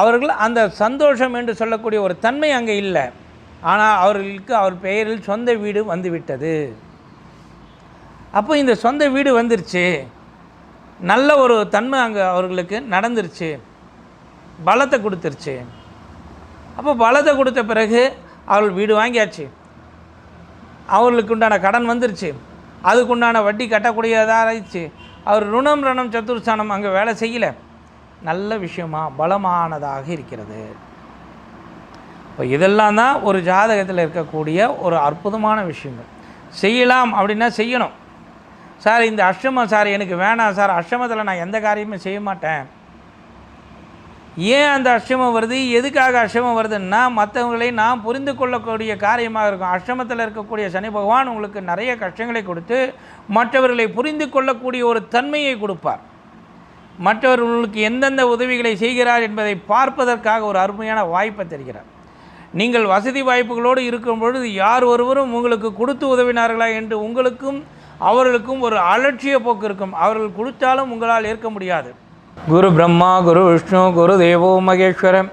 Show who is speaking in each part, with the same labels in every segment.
Speaker 1: அவர்கள் அந்த சந்தோஷம் என்று சொல்லக்கூடிய ஒரு தன்மை அங்கே இல்லை. ஆனால் அவர்களுக்கு அவர் பெயரில் சொந்த வீடு வந்துவிட்டது. அப்போ இந்த சொந்த வீடு வந்துருச்சு. நல்ல ஒரு தன்மை அங்கே அவர்களுக்கு நடந்துருச்சு. பலத்தை கொடுத்துருச்சு. அப்போ பலத்தை கொடுத்த பிறகு அவர்கள் வீடு வாங்கியாச்சு. அவர்களுக்கு உண்டான கடன் வந்துருச்சு. அதுக்குண்டான வட்டி கட்டக்கூடியதாக ஆயிடுச்சு. அவர் ருணம் ரணம் சத்துர்ஸ்தானம் அங்கே வேலை செய்யலை. நல்ல விஷயமா பலமானதாக இருக்கிறது. இப்போ இதெல்லாம் தான் ஒரு ஜாதகத்தில் இருக்கக்கூடிய ஒரு அற்புதமான விஷயங்கள். செய்யலாம் அப்படின்னா செய்யணும். சார் இந்த அஷ்டமம் சார் எனக்கு வேணாம் சார் அஷ்டமத்தில் நான் எந்த காரியமும் செய்ய மாட்டேன். ஏன் அந்த அஷ்டமம் வருது? எதுக்காக அஷ்டமம் வருதுன்னா மற்றவங்களை நாம் புரிந்து கொள்ளக்கூடிய காரியமாக இருக்கும். அஷ்டமத்தில் இருக்கக்கூடிய சனி பகவான் உங்களுக்கு நிறைய கஷ்டங்களை கொடுத்து மற்றவர்களை புரிந்து கொள்ளக்கூடிய ஒரு தன்மையை கொடுப்பார். மற்றவர்களுக்கு எந்தெந்த உதவிகளை செய்கிறார் என்பதை பார்ப்பதற்காக ஒரு அருமையான வாய்ப்பை தருகிறார். நீங்கள் வசதி வாய்ப்புகளோடு இருக்கும் பொழுது யார் ஒருவரும் உங்களுக்கு கொடுத்து உதவினார்களா என்று உங்களுக்கும் அவர்களுக்கும் ஒரு அலட்சிய போக்கு இருக்கும். அவர்கள் கொடுத்தாலும் உங்களால் ஏற்க முடியாது. குரு பிரம்மா குரு விஷ்ணு குரு தேவோ மகேஸ்வரம்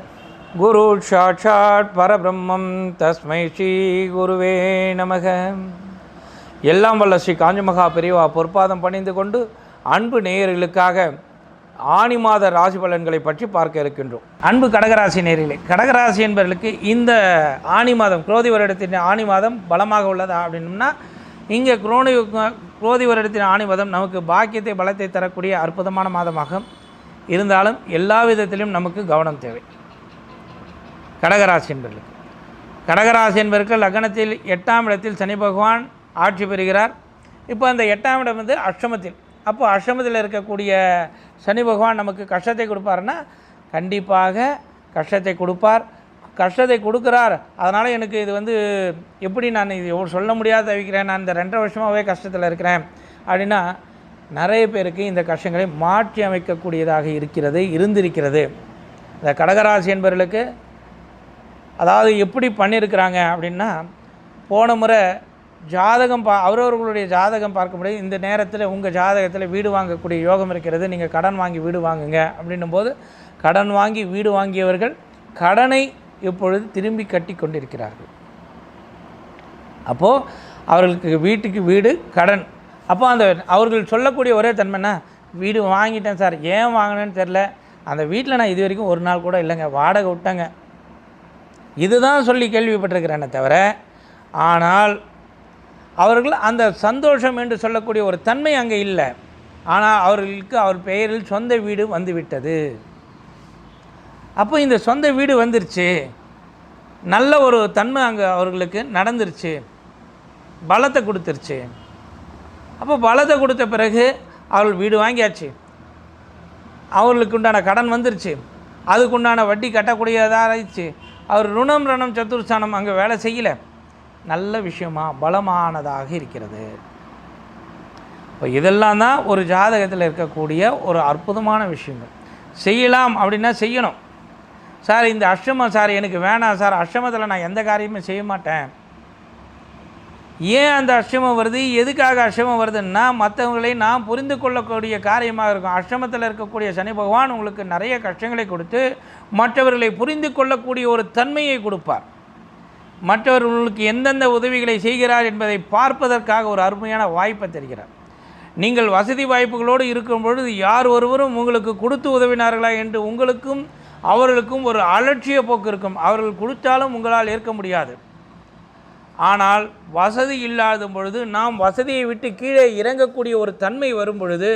Speaker 1: குரு சாட்சாட் பரபிரம்மம். தஸ்மை ஸ்ரீ குருவே நமக. எல்லாம் வல்ல ஸ்ரீ காஞ்சிமகா பெரியவா பொற்பாதம் பணிந்து கொண்டு அன்பு நேயர்களுக்காக ஆனி மாத ராசி பலன்களை பற்றி பார்க்க இருக்கின்றோம். அன்பு கடகராசி நேரிலே. கடகராசி என்பவர்களுக்கு இந்த ஆனி மாதம் குரோதி வருடத்தின் ஆனி மாதம் பலமாக உள்ளதா அப்படின்னம்னா இங்கே குரோணி குரோதி வருடத்தின் ஆனி மாதம் நமக்கு பாக்கியத்தை பலத்தை தரக்கூடிய அற்புதமான மாதமாகும் இருந்தாலும் எல்லா விதத்திலும் நமக்கு கவனம் தேவை. கடகராசி என்பவர்களுக்கு கடகராசி என்பவர்கள் லக்னத்தில் எட்டாம் இடத்தில் சனி பகவான் ஆட்சி பெறுகிறார். இப்போ அந்த எட்டாம் இடம் வந்து அஷ்டமத்தில். அப்போ அஷ்டமத்தில் இருக்கக்கூடிய சனி பகவான் நமக்கு கஷ்டத்தை கொடுப்பாருன்னா கண்டிப்பாக கஷ்டத்தை கொடுப்பார். கஷ்டத்தை கொடுக்குறார். அதனால் எனக்கு இது வந்து எப்படி நான் இது சொல்ல முடியாத தவிக்கிறேன் நான் இந்த ரெண்டரை வருஷமாகவே கஷ்டத்தில் இருக்கிறேன். அப்படின்னா நிறைய பேருக்கு இந்த கஷ்டங்களை மாற்றி அமைக்கக்கூடியதாக இருக்கிறது இருந்திருக்கிறது. இந்த கடகராசி என்பவர்களுக்கு அதாவது எப்படி பண்ணியிருக்கிறாங்க அப்படின்னா போன முறை ஜாதகம் பா அவரவர்களுடைய ஜாதகம் பார்க்க முடியாது இந்த நேரத்தில் உங்கள் ஜாதகத்தில் வீடு வாங்கக்கூடிய யோகம் இருக்கிறது. நீங்கள் கடன் வாங்கி வீடு வாங்குங்க. அப்படின்னும் போது கடன் வாங்கி வீடு வாங்கியவர்கள் கடனை இப்பொழுது திரும்பி கட்டி கொண்டிருக்கிறார்கள். அப்போது அவர்களுக்கு வீட்டுக்கு வீடு கடன். அப்போ அந்த அவர்கள் சொல்லக்கூடிய ஒரே தன்மைன்னா வீடு வாங்கிட்டேன் சார். ஏன் வாங்கினேன்னு தெரில அந்த வீட்டில் நான் இது வரைக்கும் ஒரு நாள் கூட இல்லைங்க. வாடகை விட்டேங்க. இதுதான் சொல்லி கேள்விப்பட்டிருக்கிறேனே தவிர ஆனால் அவர்கள் அந்த சந்தோஷம் என்று சொல்லக்கூடிய ஒரு தன்மை அங்கே இல்லை. ஆனால் அவர்களுக்கு அவர் பெயரில் சொந்த வீடு வந்துவிட்டது. அப்போ இந்த சொந்த வீடு வந்துருச்சு. நல்ல ஒரு தன்மை அங்கே அவர்களுக்கு நடந்துருச்சு. பலத்தை கொடுத்துருச்சு. அப்போ பலத்தை கொடுத்த பிறகு அவர்கள் வீடு வாங்கியாச்சு. அவர்களுக்கு உண்டான கடன் வந்துருச்சு. அதுக்குண்டான வட்டி கட்டக்கூடியதாக ஆயிடுச்சு. அவர் ருணம் ரணம் சத்துர்ஸ்தானம் அங்கே வேலை செய்யலை. நல்ல விஷயமா பலமானதாக இருக்கிறது. இப்போ இதெல்லாம் தான் ஒரு ஜாதகத்தில் இருக்கக்கூடிய ஒரு அற்புதமான விஷயங்கள். செய்யலாம் அப்படின்னா செய்யணும். சார் இந்த அஷ்டமம் சார் எனக்கு வேணாம் சார். அஷ்டமத்தில் நான் எந்த காரியமும் செய்ய மாட்டேன். ஏன் அந்த அஷ்டமம் வருது? எதுக்காக அஷ்டமம் வருதுன்னா மற்றவங்களை நாம் புரிந்து கொள்ளக்கூடிய காரியமாக இருக்கும். அஷ்டமத்தில் இருக்கக்கூடிய சனி பகவான் உங்களுக்கு நிறைய கஷ்டங்களை கொடுத்து மற்றவர்களை புரிந்து கொள்ளக்கூடிய ஒரு தன்மையை கொடுப்பார். மற்றவர்களுக்கு எந்தெந்த உதவிகளை செய்கிறார் என்பதை பார்ப்பதற்காக ஒரு அருமையான வாய்ப்பை தருகிறார். நீங்கள் வசதி வாய்ப்புகளோடு இருக்கும் பொழுது யார் ஒருவரும் உங்களுக்கு கொடுத்து உதவினார்களா என்று உங்களுக்கும் அவர்களுக்கும் ஒரு அலட்சிய போக்கு இருக்கும். அவர்கள் கொடுத்தாலும் உங்களால் ஏற்க முடியாது. ஆனால் வசதி இல்லாத பொழுது நாம் வசதியை விட்டு கீழே இறங்கக்கூடிய ஒரு தன்மை வரும் பொழுது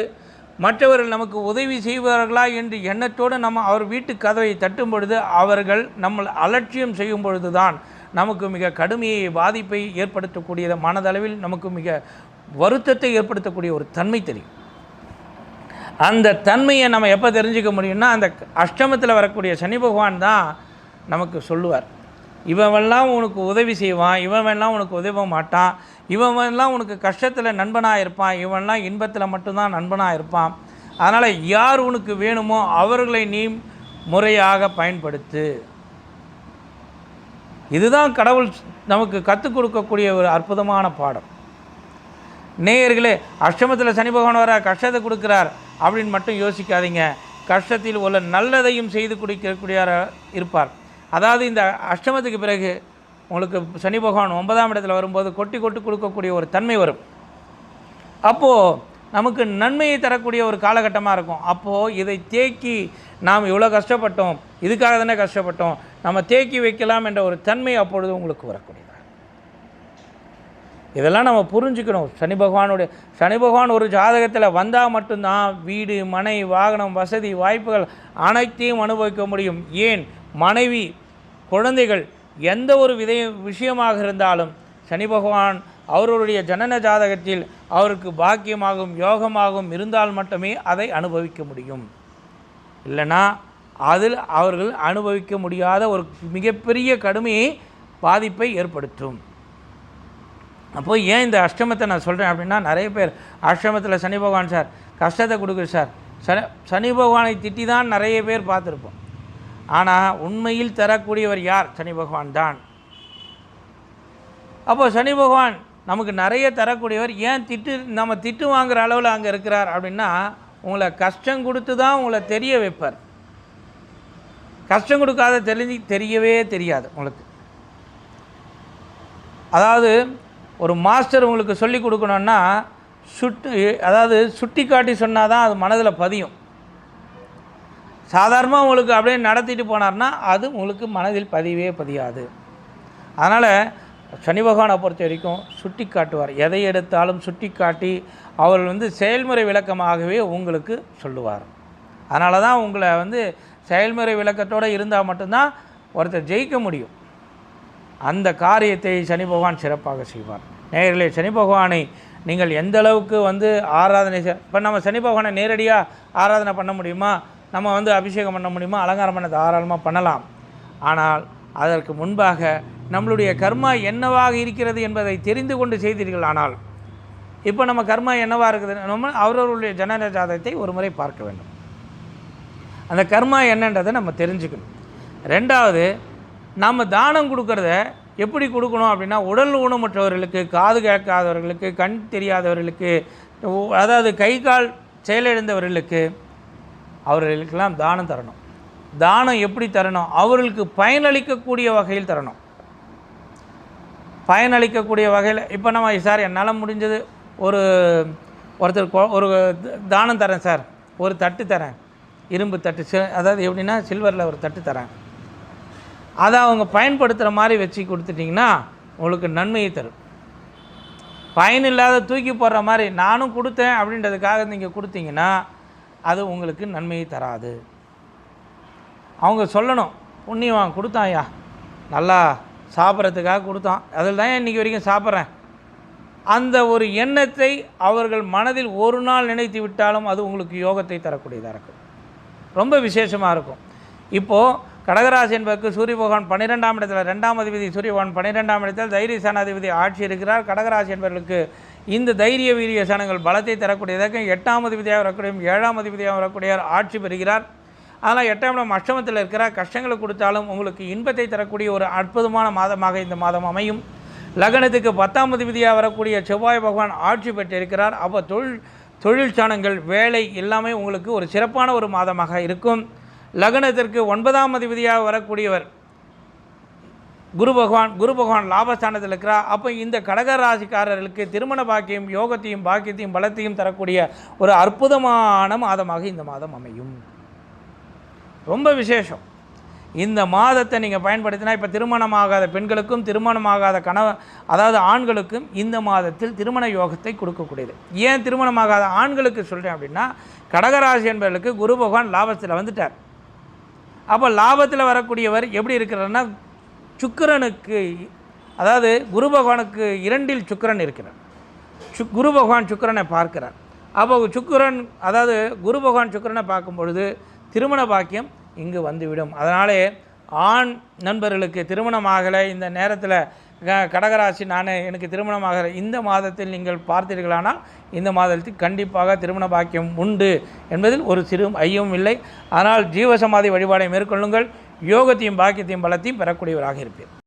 Speaker 1: மற்றவர்கள் நமக்கு உதவி செய்வார்களா என்று எண்ணத்தோடு நம்ம அவர் வீட்டு கதவை தட்டும் பொழுது அவர்கள் நம்ம அலட்சியம் செய்யும் பொழுது தான் நமக்கு மிக கடுமையை பாதிப்பை ஏற்படுத்தக்கூடியது மனதளவில் நமக்கு மிக வருத்தத்தை ஏற்படுத்தக்கூடிய ஒரு தன்மை தெரியும். அந்த தன்மையை நம்ம எப்போ தெரிஞ்சுக்க முடியும்னா அந்த அஷ்டமத்தில் வரக்கூடிய சனி பகவான் தான் நமக்கு சொல்லுவார். இவன்லாம் உனக்கு உதவி செய்வான் இவன்லாம் உனக்கு உதவ மாட்டான் இவன்லாம் உனக்கு கஷ்டத்தில் நண்பனாக இருப்பான் இவன்லாம் இன்பத்தில் மட்டும்தான் நண்பனாக இருப்பான். அதனால் யார் உனக்கு வேணுமோ அவர்களை நீ முறையாக பயன்படுத்து. இதுதான் கடவுள் நமக்கு கற்றுக் கொடுக்கக்கூடிய ஒரு அற்புதமான பாடம். நேயர்களே அஷ்டமத்தில் சனி பகவான் வர கஷ்டத்தை கொடுக்குறார் அப்படின்னு மட்டும் யோசிக்காதீங்க. கஷ்டத்தில் உள்ள நல்லதையும் செய்து கொடுக்கக்கூடியவராக இருப்பார். அதாவது இந்த அஷ்டமத்துக்கு பிறகு உங்களுக்கு சனி பகவான் ஒன்பதாம் இடத்துல வரும்போது கொட்டி கொட்டி கொடுக்கக்கூடிய ஒரு தன்மை வரும். அப்போது நமக்கு நன்மையை தரக்கூடிய ஒரு காலகட்டமாக இருக்கும். அப்போது இதை தேக்கி நாம் இவ்வளோ கஷ்டப்பட்டோம் இதுக்காக தானே கஷ்டப்பட்டோம் நம்ம தேக்கி வைக்கலாம் என்ற ஒரு தன்மை அப்பொழுது உங்களுக்கு வரக்கூடியது? இதெல்லாம் நம்ம புரிஞ்சுக்கணும். சனி பகவானுடைய சனி பகவான் ஒரு ஜாதகத்தில் வந்தால் மட்டும்தான் வீடு மனை வாகனம் வசதி வாய்ப்புகள் அனைத்தையும் அனுபவிக்க முடியும். ஏன்? மனைவி குழந்தைகள் எந்த ஒரு விதை விஷயமாக இருந்தாலும் சனி பகவான் அவர்களுடைய ஜனன ஜாதகத்தில் அவருக்கு பாக்கியமாகவும் யோகமாகவும் இருந்தால் மட்டுமே அதை அனுபவிக்க முடியும். இல்லைன்னா அதில் அவர்கள் அனுபவிக்க முடியாத ஒரு மிகப்பெரிய கடுமையை பாதிப்பை ஏற்படுத்தும். அப்போ ஏன் இந்த அஷ்டமத்தை நான் சொல்கிறேன் அப்படின்னா நிறைய பேர் அஷ்டமத்தில் சனி பகவான் சார் கஷ்டத்தை கொடுக்குது சார். சனி சனி பகவானை திட்டி தான் நிறைய பேர் பார்த்துருப்போம். ஆனால் உண்மையில் தரக்கூடியவர் யார்? சனி பகவான் தான். அப்போது சனி பகவான் நமக்கு நிறைய தரக்கூடியவர் ஏன் திட்டு நம்ம திட்டு வாங்குற அளவில் அங்கே இருக்கிறார் அப்படின்னா உங்களை கஷ்டம் கொடுத்து தான் உங்களை தெரிய வைப்பார். கஷ்டம் கொடுக்காத தெரிஞ்சு தெரியவே தெரியாது உங்களுக்கு. அதாவது ஒரு மாஸ்டர் உங்களுக்கு சொல்லி கொடுக்கணுன்னா சுட்டு அதாவது சுட்டி காட்டி சொன்னால் தான் அது மனதில் பதியும். சாதாரணமாக உங்களுக்கு அப்படியே நடத்திட்டு போனார்னா அது உங்களுக்கு மனதில் பதிவே பதியாது. அதனால் சனி பகவானை பொறுத்த வரைக்கும் சுட்டி காட்டுவார். எதை எடுத்தாலும் சுட்டி காட்டி அவர் வந்து செயல்முறை விளக்கமாகவே உங்களுக்கு சொல்லுவார். அதனால தான் உங்களை வந்து செயல்முறை விளக்கத்தோடு இருந்தால் மட்டும்தான் ஒருத்தர் ஜெயிக்க முடியும். அந்த காரியத்தை சனி பகவான் சிறப்பாக செய்வார். நேர்களே சனி பகவானை நீங்கள் எந்த அளவுக்கு வந்து ஆராதனை இப்போ நம்ம சனி பகவானை நேரடியாக ஆராதனை பண்ண முடியுமா? நம்ம வந்து அபிஷேகம் பண்ண முடியுமா? அலங்காரம் பண்ண தாராளமாக பண்ணலாம். ஆனால் அதற்கு முன்பாக நம்மளுடைய கர்மா என்னவாக இருக்கிறது என்பதை தெரிந்து கொண்டு செய்தீர்கள் ஆனால் இப்போ நம்ம கர்மா என்னவாக இருக்குது? நம்ம அவரவருடைய ஜனன ஜாதகத்தை ஒரு முறை பார்க்க வேண்டும். அந்த கர்மா என்னன்றதை நம்ம தெரிஞ்சுக்கணும். ரெண்டாவது நம்ம தானம் கொடுக்கறத எப்படி கொடுக்கணும் அப்படின்னா உடல் ஊனமற்றவர்களுக்கு காது கேட்காதவர்களுக்கு கண் தெரியாதவர்களுக்கு அதாவது கை கால் செயலிழந்தவர்களுக்கு அவர்களுக்கெல்லாம் தானம் தரணும். தானம் எப்படி தரணும்? அவர்களுக்கு பயனளிக்கக்கூடிய வகையில் தரணும். பயனளிக்கக்கூடிய வகையில் இப்போ நம்ம சார் என்னால் முடிஞ்சது ஒரு ஒருத்தர் ஒரு தானம் தரேன் சார். ஒரு தட்டு தரேன். இரும்பு தட்டு அதாவது எப்படின்னா சில்வரில் ஒரு தட்டு தரேன். அதை அவங்க பயன்படுத்துகிற மாதிரி வச்சு கொடுத்துட்டிங்கன்னா உங்களுக்கு நன்மையை தரும். பயன் இல்லாத தூக்கி போடுற மாதிரி நானும் கொடுத்தேன் அப்படின்றதுக்காக நீங்கள் கொடுத்தீங்கன்னா அது உங்களுக்கு நன்மையை தராது. அவங்க சொல்லணும் புண்ணியவான் கொடுத்தாயா நல்லா சாப்பிட்றதுக்காக கொடுத்தான். அதில் தான் இன்றைக்கி வரைக்கும் சாப்பிட்றேன். அந்த ஒரு எண்ணத்தை அவர்கள் மனதில் ஒரு நாள் நினைத்து விட்டாலும் அது உங்களுக்கு யோகத்தை தரக்கூடியதாக இருக்கும். ரொம்ப விசேஷமாக இருக்கும். இப்போது கடகராசி என்பதற்கு சூரிய பகவான் பன்னிரெண்டாம் இடத்துல ரெண்டாம் அதிபதி சூரிய பகவான் பன்னிரெண்டாம் இடத்தில் தைரிய சனாதிபதி ஆட்சி இருக்கிறார். கடகராசி என்பவர்களுக்கு இந்த தைரிய வீரிய சனங்கள் பலத்தை தரக்கூடியதாக எட்டாம் அதிபதியாக வரக்கூடிய ஏழாம் அதிபதியாக வரக்கூடிய ஆட்சி பெறுகிறார். அதனால் எட்டாம் இடம் அஷ்டமத்தில் இருக்கிற கஷ்டங்களை கொடுத்தாலும் உங்களுக்கு இன்பத்தை தரக்கூடிய ஒரு அற்புதமான மாதமாக இந்த மாதம் அமையும். லக்னத்துக்கு பத்தாம் விதியாக வரக்கூடிய செவ்வாய் பகவான் ஆட்சி பெற்றிருக்கிறார். அப்போ தொழில் தொழில் சாணங்கள் வேலை எல்லாமே உங்களுக்கு ஒரு சிறப்பான ஒரு மாதமாக இருக்கும். லக்னத்திற்கு ஒன்பதாம் அதிபதியாக வரக்கூடியவர் குரு பகவான் குரு பகவான் லாபஸ்தானத்தில் இருக்கிறார். அப்போ இந்த கடக ராசிக்காரர்களுக்கு திருமண பாக்கியம் யோகத்தையும் பாக்கியத்தையும் பலத்தையும் தரக்கூடிய ஒரு அற்புதமான மாதமாக இந்த மாதம் அமையும். ரொம்ப விசேஷம். இந்த மாதத்தை நீங்கள் பயன்படுத்தினா இப்போ திருமணமாகாத பெண்களுக்கும் திருமணமாகாத கணவ அதாவது ஆண்களுக்கும் இந்த மாதத்தில் திருமண யோகத்தை கொடுக்கக்கூடியது. ஏன் திருமணமாகாத ஆண்களுக்கு சொல்கிறேன் அப்படின்னா கடகராசி என்பவர்களுக்கு குரு பகவான் லாபத்தில் வந்துட்டார். அப்போ லாபத்தில் வரக்கூடியவர் எப்படி இருக்கிறார்னா சுக்கரனுக்கு அதாவது குரு பகவானுக்கு இரண்டில் சுக்கரன் இருக்கிறார். சு குரு பகவான் சுக்கரனை பார்க்கிறார். அப்போ சுக்கரன் அதாவது குரு பகவான் சுக்கரனை பார்க்கும் பொழுது திருமண பாக்கியம் இங்கு வந்துவிடும். அதனாலே ஆண் நண்பர்களுக்கு திருமணமாகலை இந்த நேரத்தில் கடகராசி நான் எனக்கு திருமணமாகிற இந்த மாதத்தில் நீங்கள் பார்த்தீர்களானால் இந்த மாதத்தில் கண்டிப்பாக திருமண பாக்கியம் உண்டு என்பதில் ஒரு சிறு ஐயமும் இல்லை. ஆனால் ஜீவசமாதி வழிபாடை மேற்கொள்ளுங்கள். யோகத்தையும் பாக்கியத்தையும் பலத்தையும் பெறக்கூடியவராக இருப்பேன்